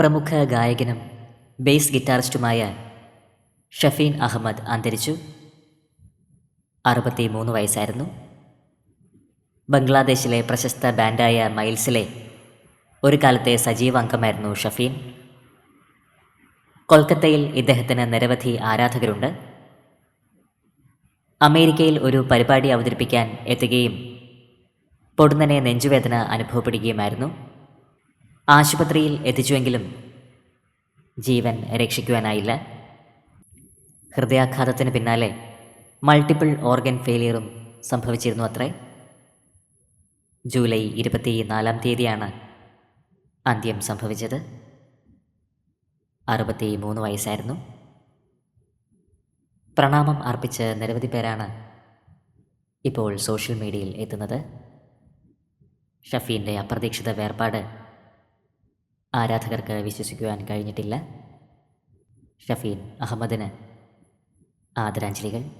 പ്രമുഖ ഗായകനും ബേസ് ഗിറ്റാറിസ്റ്റുമായ ഷഫീൻ അഹമ്മദ് അന്തരിച്ചു. അറുപത്തി മൂന്ന് വയസ്സായിരുന്നു. ബംഗ്ലാദേശിലെ പ്രശസ്ത ബാൻഡായ മൈൽസിലെ ഒരു കാലത്തെ സജീവ അംഗമായിരുന്നു ഷഫീൻ. കൊൽക്കത്തയിൽ ഇദ്ദേഹത്തിന് നിരവധി ആരാധകരുണ്ട്. അമേരിക്കയിൽ ഒരു പരിപാടി അവതരിപ്പിക്കാൻ എത്തുകയും പൊടുന്നനെ നെഞ്ചുവേദന അനുഭവപ്പെടുകയുമായിരുന്നു. ആശുപത്രിയിൽ എത്തിച്ചുവെങ്കിലും ജീവൻ രക്ഷിക്കുവാനായില്ല. ഹൃദയാഘാതത്തിന് പിന്നാലെ മൾട്ടിപ്പിൾ ഓർഗൻ ഫെയിലിയറും സംഭവിച്ചിരുന്നു അത്രേ ജൂലൈ ഇരുപത്തി നാലാം തീയതിയാണ് അന്ത്യം സംഭവിച്ചത്. അറുപത്തി മൂന്ന് വയസ്സായിരുന്നു. പ്രണാമം അർപ്പിച്ച് നിരവധി പേരാണ് ഇപ്പോൾ സോഷ്യൽ മീഡിയയിൽ എത്തുന്നത്. ഷഫീന്റെ അപ്രതീക്ഷിത വേർപാട് ആരാധകർക്ക് വിശ്വസിക്കുവാൻ കഴിഞ്ഞിട്ടില്ല. ഷഫീൻ അഹമ്മദിന് ആദരാഞ്ജലികൾ.